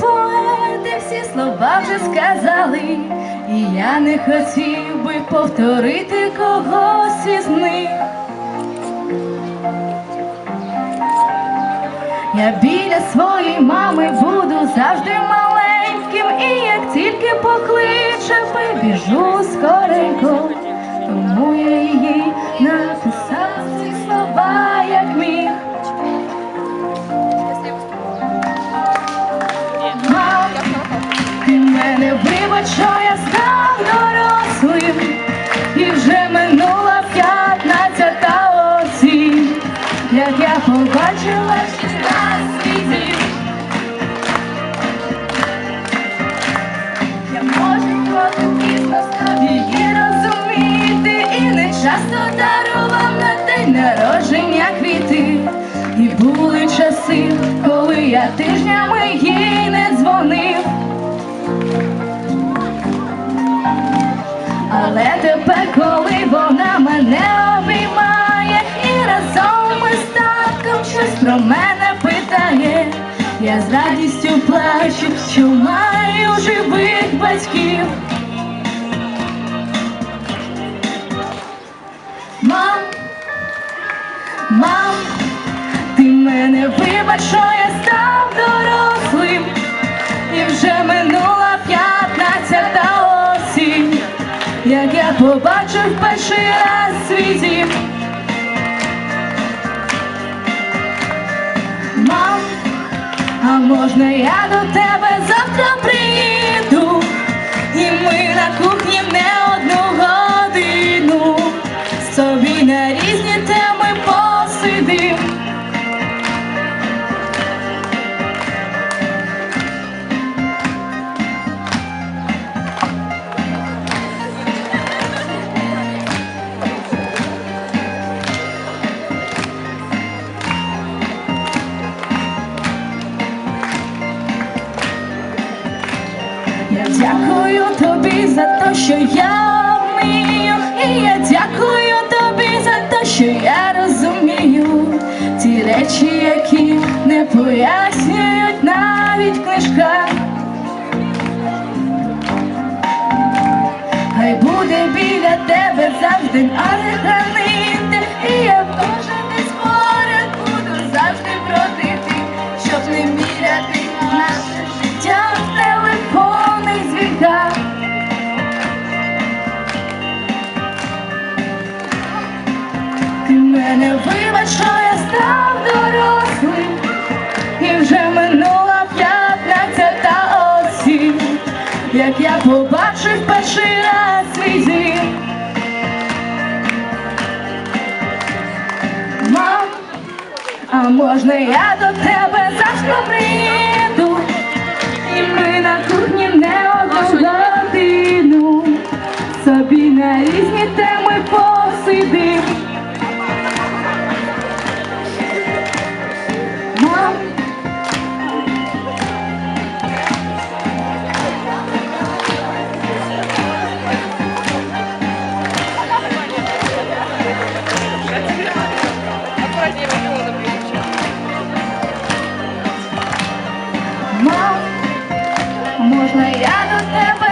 поети всі слова вже сказали, і я не хотів би повторити когось із них. Я біля своєї мами буду завжди маленьким, і як тільки покличе, побіжу скоренько, тому я її написав що я став дорослим, і вже минула п'ятнадцята осінь, як я побачила шістнадцять світів. Я можу трохи пізно став її розуміти, і не часто дарував на день народження квіти. І були часи, коли я тижнями їй не дзвонив. Але тепер, коли вона мене обіймає, і разом ми з татком щось про мене питає, я з радістю плачу, що маю живих батьків. Мам, мам, ти мене вибач, що я став дорослим, побачив перший раз свій дім. Мам, а можна я до тебе завтра дякую тобі за те, що я вмію, і я дякую тобі за те, що я розумію. Ті речі, які не пояснюють навіть в книжках. Хай буде біля тебе завжди, а не вибач, що я став дорослим, і вже минула п'ятнадцята осінь, як я побачив перший раз свій дім. Мам, а можна я до тебе завжди прийду, і ми на кухні не одну годину собі на різні теми посидим. Можна я до тебе